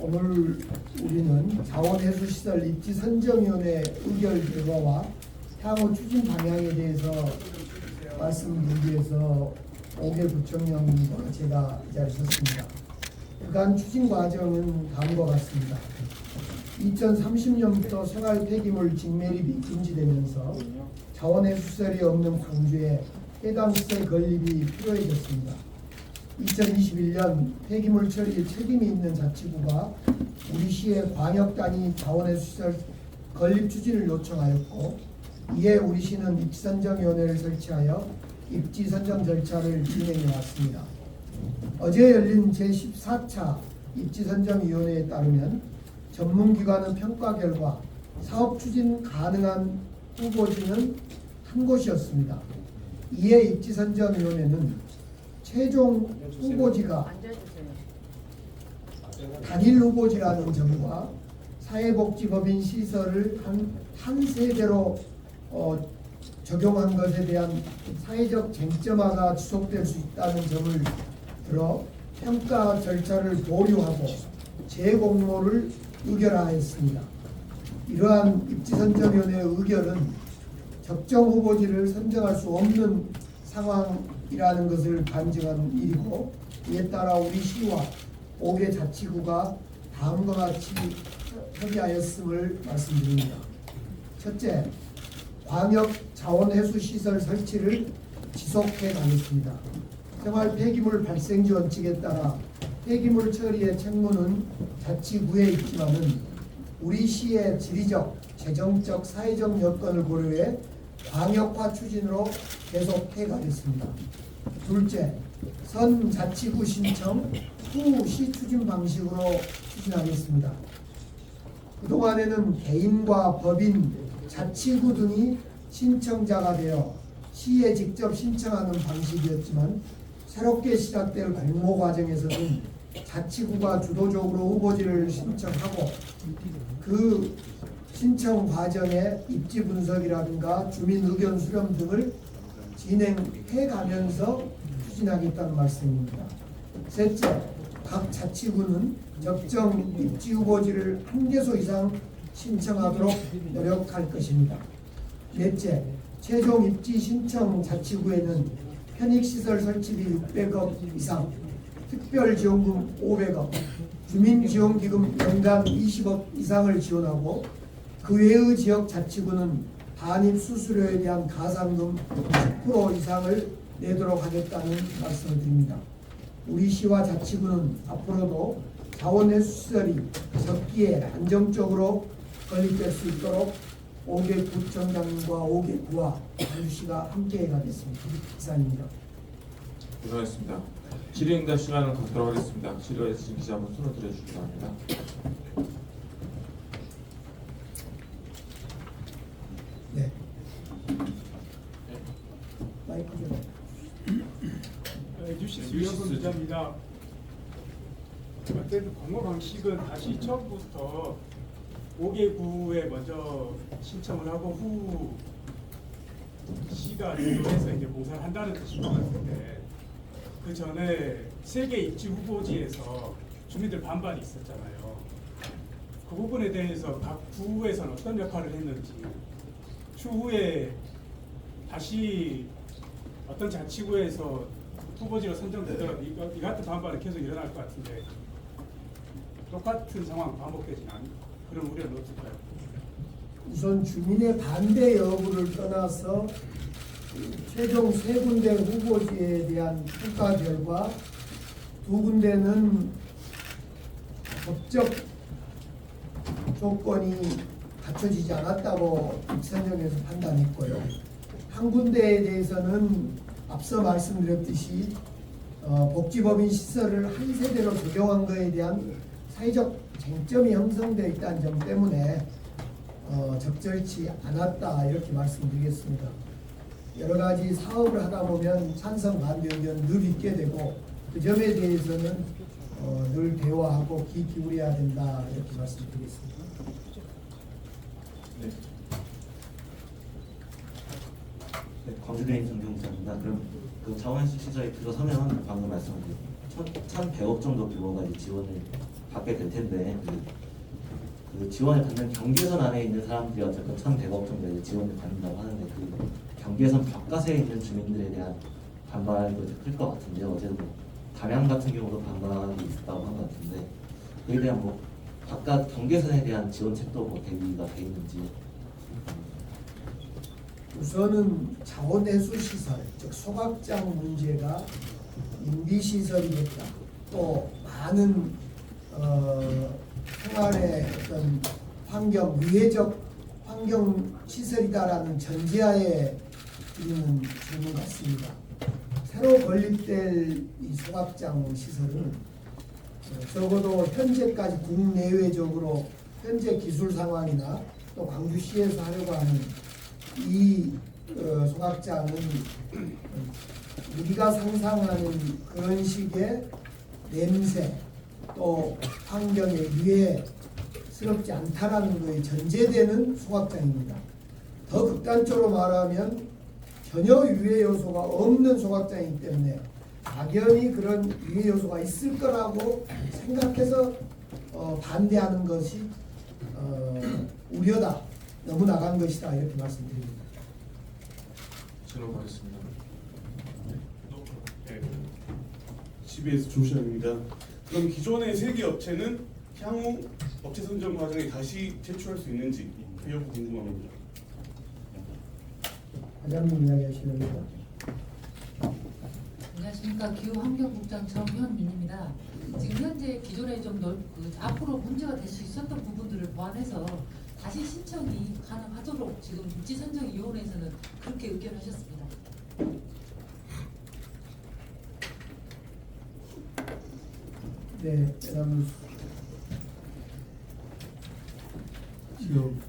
오늘 우리는 자원해수시설 입지 선정위원회 의결 결과와 향후 추진 방향에 대해서 말씀드리기 위해서 5개 구청장과 제가 이 자리에 섰습니다. 그간 추진 과정은 다음과 같습니다. 2030년부터 생활 폐기물 직매립이 금지되면서 자원해수시설이 없는 광주에 해당 시설 건립이 필요해졌습니다. 2021년 폐기물 처리에 책임이 있는 자치구가 우리 시의 광역 단위 자원해수시설 건립 추진을 요청하였고 이에 우리 시는 입지선정위원회를 설치하여 입지선정 절차를 진행해 왔습니다. 어제 열린 제14차 입지선정위원회에 따르면 전문기관의 평가 결과 사업 추진 가능한 후보지는 한 곳이었습니다. 이에 입지선정위원회는 최종 후보지가. 단일 후보지라는 점과 사회복지법인 시설을 한, 한 세대로 어, 적용한 것에 대한 사회적 쟁점화가 지속될 수 있다는 점을 들어 평가 절차를 보류하고 재공모를 의결하였습니다. 이러한 입지선정위원회의 의결은 적정 후보지를 선정할 수 없는 상황 이라는 것을 반증한 일이고 이에 따라 우리 시와 5개 자치구가 다음과 같이 협의하였음을 말씀드립니다. 첫째, 광역 자원 해수 시설 설치를 지속해 가겠습니다. 생활 폐기물 발생지 원칙에 따라 폐기물 처리의 책무는 자치구에 있지만은 우리 시의 지리적, 재정적, 사회적 여건을 고려해 광역화 추진으로 계속 해 가겠습니다. 둘째, 선 자치구 신청 후 시 추진 방식으로 추진하겠습니다. 그동안에는 개인과 법인, 자치구 등이 신청자가 되어 시에 직접 신청하는 방식이었지만 새롭게 시작될 공모 과정에서는 자치구가 주도적으로 후보지를 신청하고 그 신청 과정에 입지 분석이라든가 주민 의견 수렴 등을 진행해 가면서 추진하겠다는 말씀입니다. 셋째, 각 자치구는 적정 입지 후보지를 한 개소 이상 신청하도록 노력할 것입니다. 넷째, 최종 입지 신청 자치구에는 편익시설 설치비 600억 이상, 특별지원금 500억, 주민지원기금 연간 20억 이상을 지원하고 그 외의 지역 자치구는 반입 수수료에 대한 가산금 10% 이상을 내도록 하겠다는 말씀을 드립니다. 우리 시와 자치구는 앞으로도 자원해수시설이 적기에 안정적으로 건립될 수 있도록 5개 구청장과 5개 구와 광주시가 함께 가겠습니다. 이상입니다. 고생하셨습니다. 질의응답 시간을 갖도록 하겠습니다. 질의해 주신 기자 한번 손을 들어주시기 바랍니다. 네. 마이크 좀. 네, 뉴시스 뉴시스 유영근 기자입니다. 어쨌든 공모 방식은 다시 처음부터 5개 구에 먼저 신청을 하고 후 시가 주도해서 이제 공사를 한다는 뜻인 것 같은데 그 전에 세개 입지 후보지에서 주민들 반발이 있었잖아요. 그 부분에 대해서 각 구에서는 어떤 역할을 했는지 추후에 다시 어떤 자치구에서 후보지로 선정되더라도 이, 이 같은 반발은 계속 일어날 것 같은데 똑같은 상황 반복되지는 않은 그런 우려는 없을까요? 우선 주민의 반대 여부를 떠나서 최종 세 군데 후보지에 대한 평가 결과 두 군데는 법적 조건이 갖춰지지 않았다고 입산정에서 판단했고요. 한 군데에 대해서는 앞서 말씀드렸듯이 어, 복지법인 시설을 한 세대로 적용한 것에 대한 사회적 쟁점이 형성되어 있다는 점 때문에 어, 적절치 않았다 이렇게 말씀드리겠습니다. 여러 가지 사업을 하다 보면 찬성 반대 의견 늘 있게 되고 그 점에 대해서는 어, 늘 대화하고 귀 기울여야 된다 이렇게 말씀드리겠습니다. 네. 네, 광주대행 정경자입니다. 그럼 그 자원시 시설에 들어서면 방금 말씀하신 1,100억 정도 규모가 지원을 받게 될 텐데 그, 그 지원을 받는 경계선 안에 있는 사람들이 어쨌든 1,100억 정도 지원을 받는다고 하는데 그 경계선 바깥에 있는 주민들에 대한 반발도 클 것 같은데요. 어제도 담양 같은 경우도 반발이 있었다고 한 것 같은데 그에 대한 뭐 바깥 경계선에 대한 지원책도 뭐 대비가 돼 있는지 우선은 자원해수 시설, 즉 소각장 문제가 임비 시설이 됐다. 또 많은 어, 생활의 어떤 환경 위해적 환경 시설이다라는 전제하에 있는 질문 같습니다. 새로 건립될 이 소각장 시설은 어, 적어도 현재까지 국내외적으로 현재 기술 상황이나 또 광주시에서 하려고 하는 이 어, 소각장은 우리가 상상하는 그런 식의 냄새 또 환경에 유해스럽지 않다라는 것이 전제되는 소각장입니다. 더 극단적으로 말하면 전혀 유해 요소가 없는 소각장이기 때문에 막연히 그런 유해 요소가 있을 거라고 생각해서 어, 반대하는 것이 어, 우려다 너무 나간 것이다 이렇게 말씀드립니다. 질문 받겠습니다. 네. CBS 조시아입니다. 그럼 기존의 세 개 업체는 향후 업체 선정 과정에 다시 제출할 수 있는지 그 여부 궁금합니다. 과장님 이야기하시는 거. 안녕하십니까 기후환경국장 정현민입니다. 지금 현재 기존에 좀 넓, 그 앞으로 문제가 될 수 있었던 부분들을 보완해서 다시 신청이 가능하도록 지금 육지선정 위원회에서는 그렇게 의견하셨습니다. 네, 그다음 지금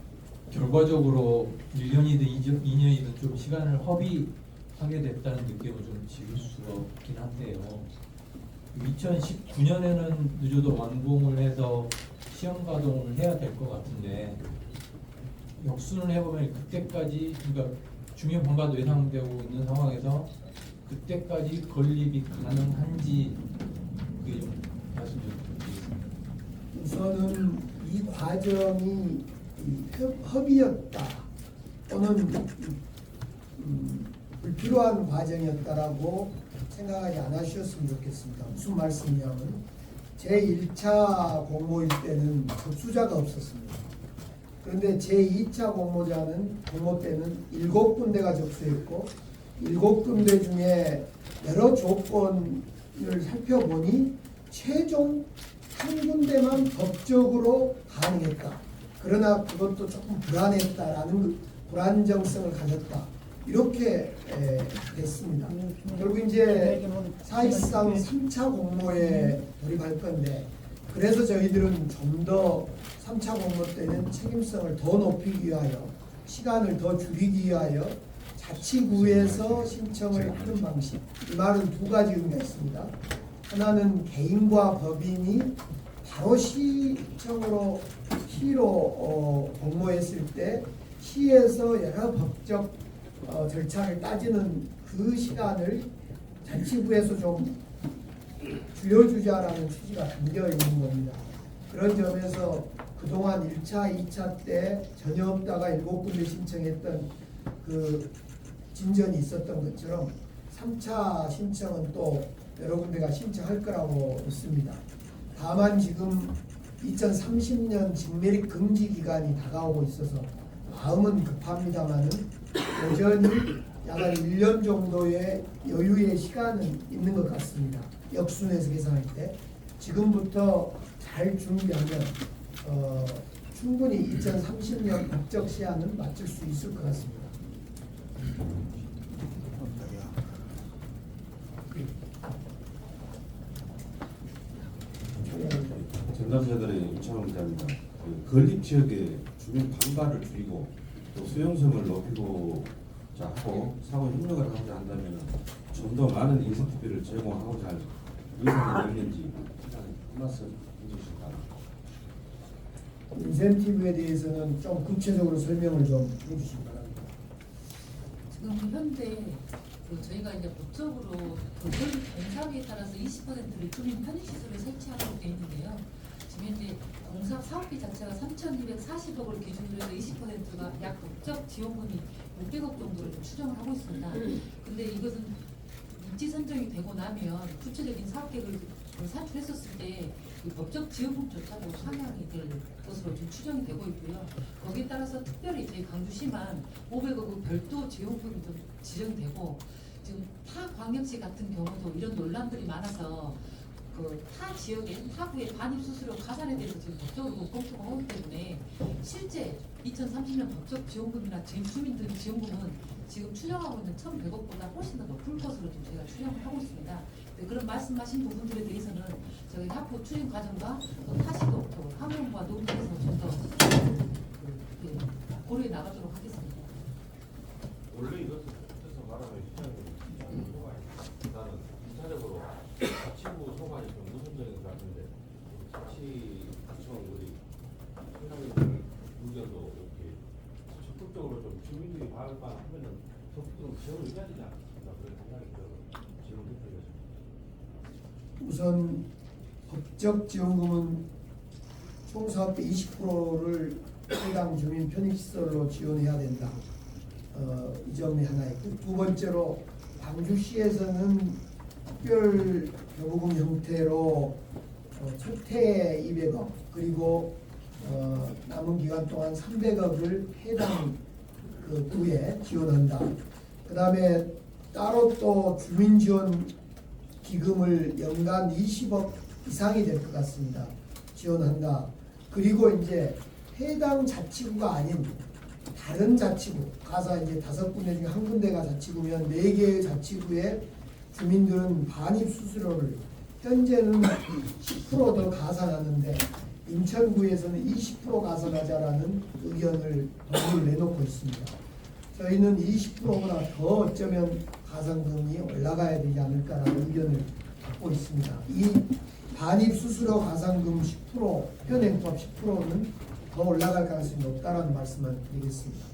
결과적으로 1년이든 2년이든 좀 시간을 허비하게 됐다는 느낌을 좀 지울 수가 없긴 한데요. 2019년에는 늦어도 완공을 해서 시험 가동을 해야 될 것 같은데 역순을 해보면 그때까지 그러니까 중요 번가도 예상되고 있는 상황에서 그때까지 건립이 가능한지 그게 좀 말씀 좀 드리겠습니다. 우선은 이 과정이 협의였다 또는 음, 불필요한 과정이었다라고 생각하지 않으셨으면 좋겠습니다. 무슨 말씀이냐면 제 1차 공모일 때는 접수자가 없었습니다. 그런데 제 2차 공모자는 공모 때는 일곱 군데가 접수했고 일곱 군데 중에 여러 조건을 살펴보니 최종 한 군데만 법적으로 가능했다. 그러나 그것도 조금 불안했다라는 그 불안정성을 가졌다. 이렇게 에, 됐습니다. 결국 이제 사실상 3차 공모에 돌입할 건데 그래서 저희들은 좀 더 3차 공모 때는 책임성을 더 높이기 위하여 시간을 더 줄이기 위하여 자치구에서 신청을 하는 방식 이 말은 두 가지 의미가 있습니다. 하나는 개인과 법인이 바로 시청으로 시로 어, 공모했을 때 시에서 여러 법적 어, 절차를 따지는 그 시간을 자치구에서 좀 줄여주자라는 취지가 담겨 있는 겁니다. 그런 점에서 그동안 1차, 2차 때 전혀 없다가 일곱 군데 신청했던 그 진전이 있었던 것처럼 3차 신청은 또 여러 군데가 신청할 거라고 믿습니다. 다만 지금 2030년 직매립 금지 기간이 다가오고 있어서 마음은 급합니다만은 여전히 약간 1년 정도의 여유의 시간은 있는 것 같습니다. 역순에서 계산할 때 지금부터 잘 준비하면 어, 충분히 2030년 법적 시한은 맞출 수 있을 것 같습니다. 기자입니다. 그 건립 지역의 주민 반발을 줄이고 또 수용성을 높이고자 하고 상호 협력을 하고자 한다면 좀 더 많은 인센티브를 제공하고자 할 의사가 있는지 한 말씀 해주시기 바랍니다. 인센티브에 대해서는 좀 구체적으로 설명을 좀 해주시기 바랍니다. 지금 현재 그 저희가 이제 법적으로 도전 공사비에 따라서 20%를 주민 편의시설을 설치하도록 되어 있는데요. 사, 사업비 자체가 3,240억을 기준으로 해서 20%가 약 법적 지원금이 600억 정도를 좀 추정을 하고 있습니다. 근데 이것은 입지 선정이 되고 나면 구체적인 사업 계획을 산출했었을 때이 법적 지원금조차도 상향이 될 것으로 지금 추정이 되고 있고요. 거기에 따라서 특별히 저희 강주시만 500억은 별도 지원금이 좀 지정되고 지금 타 광역시 같은 경우도 이런 논란들이 많아서 그타 지역의 타구의 반입 수수료 가산에 대해서 지금 법적으로 검토가 하기 때문에 실제 2030년 법적 지원금이나 지- 주민들 지원금은 지금 추정하고 있는 1,100억보다 훨씬 더 높을 것으로 좀 저희가 추정을 하고 있습니다. 네, 그런 말씀하신 부분들에 대해서는 저희 학부 추진 과정과 또 타시도 또 학원과 논의해서 좀더 그, 고려해 나가도록 하겠습니다. 원래 이것은 뜻에서 말하면 시장이 소관이 나는 이차적으로 자치구 소관이 좀 우선적인 것 같은데 자치구청 우리 청장님 의견도 이렇게 적극적으로 좀 주민들이 발만 하면은 적극적으로 지원을 해야 않겠습니까? 그런 생각이 들어요. 지원 대표가 우선 법적 지원금은 총 사업비 20%를 해당 주민 편익시설로 지원해야 된다. 어, 이 점이 하나 있고 두 번째로 광주시에서는 특별 교부금 형태로 어, 첫해 200억 그리고 어, 남은 기간 동안 300억을 해당 그 구에 지원한다. 그 다음에 따로 또 주민 지원 기금을 연간 20억 이상이 될 것 같습니다. 지원한다. 그리고 이제 해당 자치구가 아닌 다른 자치구, 가서 이제 다섯 군데 중에 한 군데가 자치구면 네 개의 자치구의 주민들은 반입 수수료를 현재는 10%더 가산하는데 인천구에서는 20% 가산하자라는 의견을 동의를 내놓고 있습니다. 저희는 20%보다 더 어쩌면 가산금이 올라가야 되지 않을까라는 의견을 갖고 있습니다. 이 반입 수수료 가산금 10% 현행법 10%는 더 올라갈 가능성이 높다라는 말씀을 드리겠습니다.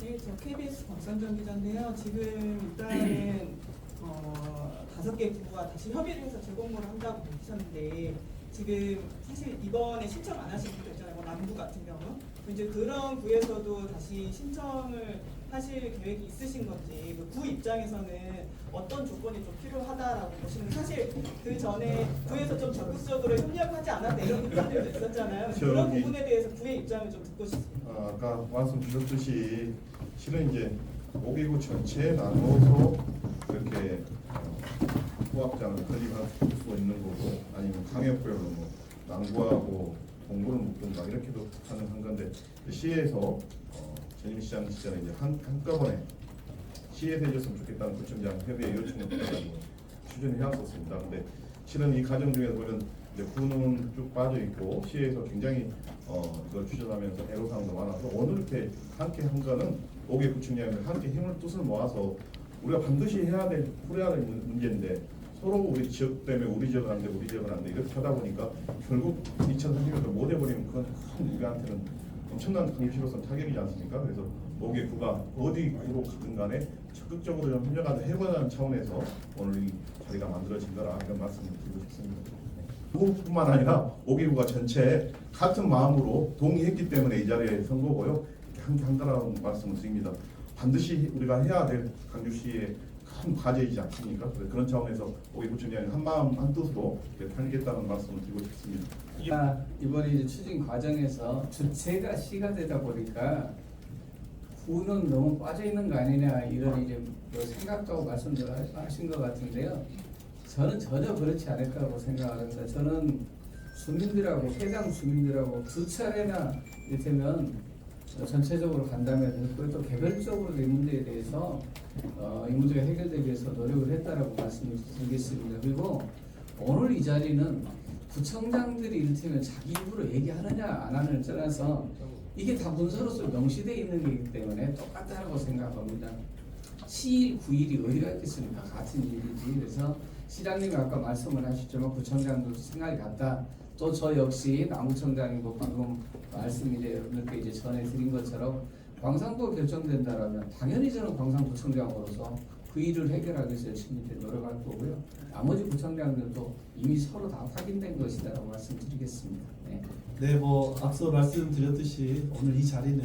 네, 저 KBS 박선정 기자인데요. 지금 일단은 어, 다섯 개 구가 다시 협의를 해서 재공모를 한다고 밝히셨는데 지금 사실 이번에 신청 안 하신 분들 있잖아요. 뭐 남구 같은 경우 이제 그런 구에서도 다시 신청을 하실 계획이 있으신 건지 그구 입장에서는 어떤 조건이 좀 필요하다라고 보시는 사실 그 전에 구에서 좀 적극적으로 협력하지 않았다 이런 의견들도 있었잖아요. 그런 저기- 부분에 대해서 구의 입장을 좀 듣고 싶습니다. 아, 아까 말씀 주셨듯이 실은 이제 5개구 전체에 나눠서 이렇게 어, 후합장을 건립할 수 있는 거고 아니면 강역별로 뭐 남구하고 동구를 묶든가 이렇게도 가능한 건데 시에서 어, 전임 시장 시절에 이제 한, 한꺼번에 시에서 해줬으면 좋겠다는 구청장 협의회 요청을 받아가지고 추진을 해왔었습니다. 근데 실은 이 과정 중에서 보면 이제 구는 쭉 빠져 있고 시에서 굉장히 어 이걸 추진하면서 애로사항도 많아서 오늘 이렇게 함께 한 거는 5개 구청장이 함께 힘을 뜻을 모아서 우리가 반드시 해야 될 풀어야 될 문- 문제인데 서로 우리 지역 때문에 우리 지역은 안 돼, 우리 지역은 안 돼 이렇게 하다 보니까 결국 2030년도 못 해버리면 그건 큰 우리한테는 엄청난 강시로서 타격이지 않습니까? 그래서 5개 구가 어디 구로 가든 간에 적극적으로 좀 협력하는 해보자는 차원에서 오늘 이 자리가 만들어진 거라 이런 말씀을 드리고 싶습니다. 구뿐만 아니라 5개 구가 전체 같은 마음으로 동의했기 때문에 이 자리에 선 거고요. 함께 한 거라는 말씀을 드립니다. 반드시 우리가 해야 될 강주시의 큰 과제이지 않습니까? 그런 차원에서 5개 구청장이 한 마음 한 뜻으로 이렇게 달리겠다는 말씀을 드리고 싶습니다. 아, 이번에 이제 추진 과정에서 주체가 시가 되다 보니까 구는 너무 빠져 있는 거 아니냐 이런 이제 뭐 생각도 말씀들 하- 하신 것 같은데요. 저는 전혀 그렇지 않을 거라고 생각합니다. 저는 주민들하고 해당 주민들하고 두 차례나 이를테면 전체적으로 간다면 그것도 개별적으로 이 문제에 대해서 어, 이 문제가 해결되기 위해서 노력을 했다라고 말씀을 드리겠습니다. 그리고 오늘 이 자리는 구청장들이 이를테면 자기 입으로 얘기하느냐 안 하느냐를 떠나서 이게 다 문서로서 명시되어 있는 거기 때문에 똑같다고 생각합니다. 시일 9일이 어디가 있겠습니까? 같은 일이지. 그래서 시장님이 아까 말씀을 하셨지만 구청장도 생각이 같다. 또 저 역시 남구청장이고 방금 말씀이 이렇게 이제 전해드린 것처럼 광산구가 결정된다라면 당연히 저는 광산구청장으로서 그 일을 해결하기 위해서 열심히 노력할 거고요. 나머지 구청장들도 이미 서로 다 확인된 것이다라고 말씀드리겠습니다. 네. 네, 뭐 앞서 말씀드렸듯이 오늘 이 자리는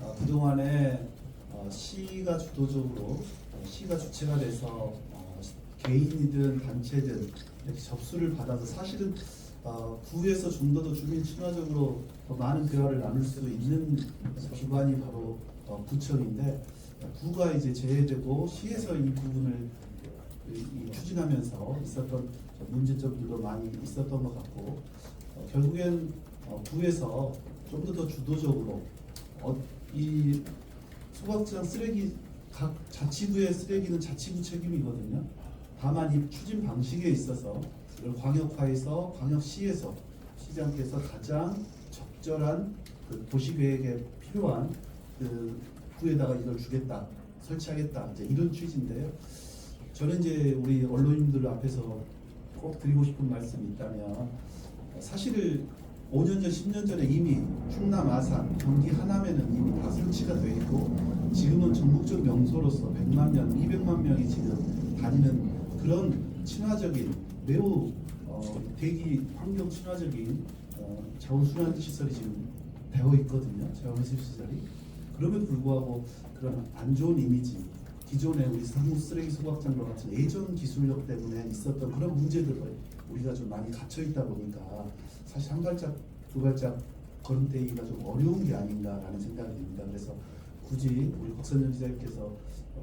어, 그동안에 어, 시가 주도적으로 어, 시가 주체가 돼서 어, 개인이든 단체든 이렇게 접수를 받아서 사실은 어, 구에서 좀더더 주민 친화적으로 더 많은 대화를 나눌 수 있는 기관이 바로 어, 구청인데 어, 구가 이제 제외되고 시에서 이 부분을 추진하면서 있었던 문제점들도 많이 있었던 것 같고 어, 결국엔 어, 구에서 좀 더 더 주도적으로 어, 이 소각장 쓰레기 각 자치구의 쓰레기는 자치구 책임이거든요. 다만 이 추진 방식에 있어서 광역화해서 광역시에서 시장께서 가장 적절한 그 도시 계획에 필요한 그 구에다가 이걸 주겠다, 설치하겠다 이제 이런 취지인데요. 저는 이제 우리 언론인들 앞에서 꼭 드리고 싶은 말씀이 있다면 사실 5년 전, 10년 전에 이미 충남, 아산, 경기 하남에는 이미 다 설치가 돼 있고 지금은 전국적 명소로서 100만 명, 200만 명이 지금 다니는 그런 친화적인 매우 어, 대기 환경 친화적인 어, 자원 순환 시설이 지금 되어 있거든요. 자원 회수 시설이. 그럼에도 불구하고 그런 안 좋은 이미지, 기존의 우리 상무 쓰레기 소각장과 같은 예전 기술력 때문에 있었던 그런 문제들을 우리가 좀 많이 갇혀 있다 보니까 사실 한 발짝 두 발짝 걸음떼기가 좀 어려운 게 아닌가라는 생각이 듭니다. 그래서 굳이 우리 박선영 기자님께서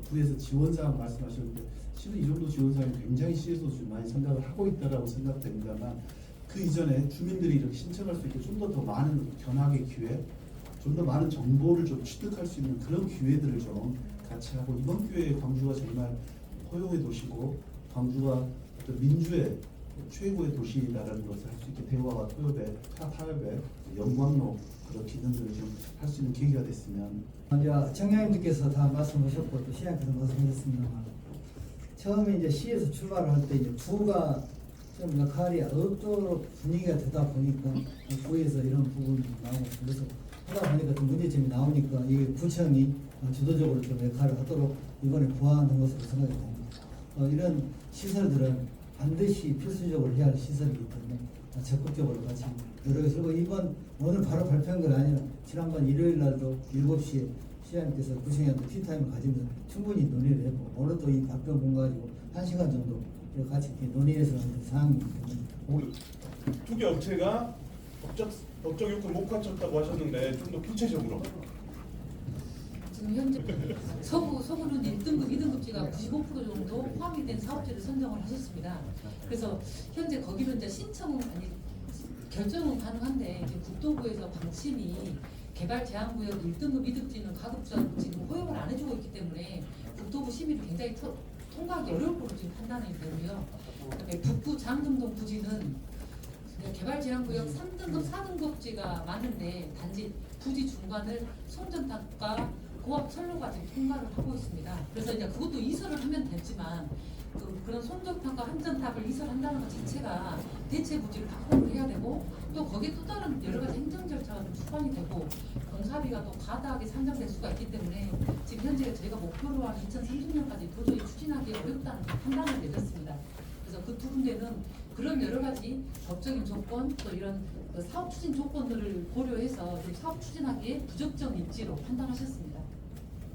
구에서 지원 사항 말씀하셨는데 실은 이 정도 지원 사항이 굉장히 시에서 좀 많이 생각을 하고 있다라고 생각됩니다만 그 이전에 주민들이 이렇게 신청할 수 있게 좀 더 더 많은 견학의 기회, 좀 더 많은 정보를 좀 취득할 수 있는 그런 기회들을 좀 같이 하고 이번 기회에 광주가 정말 포용의 도시고 광주가 어떤 민주의 최고의 도시다라는 것을 할 수 있게 대화와 토협의 타- 타협의 영광로 그런 기능들을 좀 할 수 있는 계기가 됐으면 먼저 청장님께서 다 말씀하셨고 또 시장께서 말씀하셨습니다만 처음에 이제 시에서 출발을 할 때 이제 구가 좀 역할이 없도록 분위기가 되다 보니까 구에서 이런 부분이 나오고 그래서 하다 보니까 좀 문제점이 나오니까 이게 구청이 주도적으로 좀 역할을 하도록 이번에 보완한 것으로 생각이 됩니다. 어, 이런 시설들은 반드시 필수적으로 해야 할 시설이기 때문에 적극적으로 같이 노력해서 그리고 이번 오늘 바로 발표한 건 아니라 지난번 일요일 날도 7시에 시장님께서 구청장도 티타임을 가지면서 충분히 논의를 했고 오늘 또 이 답변 본 가지고 1시간 정도 같이 이렇게 논의해서 하는 두개 업체가 법적 법적 요건 못 갖췄다고 하셨는데 좀 더 구체적으로 지금 현재 서구 서구는 1등급, 2등급지가 95% 정도 포함이 된 사업체를 선정을 하셨습니다. 그래서 현재 거기는 이제 신청은 아니 결정은 가능한데 이제 국토부에서 방침이 개발 제한 구역 1등급, 2등급지는 가급적 지금 허용을 안 해주고 있기 때문에 국토부 심의를 굉장히 터- 통과하기 어려울 거로 지금 판단이 되고요. 북부 장금동 부지는 개발 제한 구역 3등급, 4등급지가 많은데 단지 부지 중간을 송전탑과 고압 철로가 지금 통과를 하고 있습니다. 그래서 이제 그것도 이설을 하면 되지만 그, 그런 송전탑과 함전탑을 이설한다는 것 자체가 대체 부지를 확보를 해야 되고 또 거기에 또 다른 여러 가지 행정 절차가 좀 추가이 되고 공사비가 또 과다하게 산정될 수가 있기 때문에 지금 현재 저희가 목표로 한 2030년까지 도저히 추진하기 어렵다는 판단을 내렸습니다. 그래서 그 두 군데는 그런 여러 가지 법적인 조건 또 이런 그 사업 추진 조건들을 고려해서 사업 추진하기에 부적정 입지로 판단하셨습니다.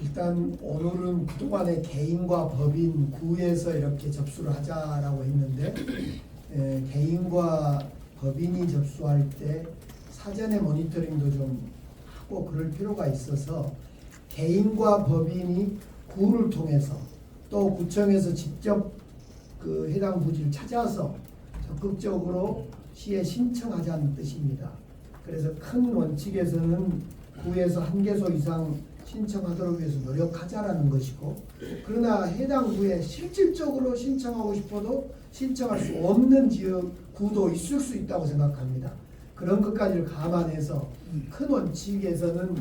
일단 오늘은 그동안에 개인과 법인 구에서 이렇게 접수를 하자라고 했는데 에, 개인과 법인이 접수할 때 사전에 모니터링도 좀 하고 그럴 필요가 있어서 개인과 법인이 구를 통해서 또 구청에서 직접 그 해당 부지를 찾아서 적극적으로 시에 신청하자는 뜻입니다. 그래서 큰 원칙에서는 구에서 한 개소 이상 신청하도록 위해서 노력하자라는 것이고 그러나 해당 구에 실질적으로 신청하고 싶어도 신청할 수 없는 지역 구도 있을 수 있다고 생각합니다. 그런 것까지를 감안해서 큰 원칙에서는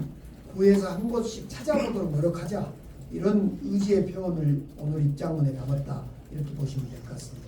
구에서 한 곳씩 찾아보도록 노력하자 이런 의지의 표현을 오늘 입장문에 담았다 이렇게 보시면 될 것 같습니다.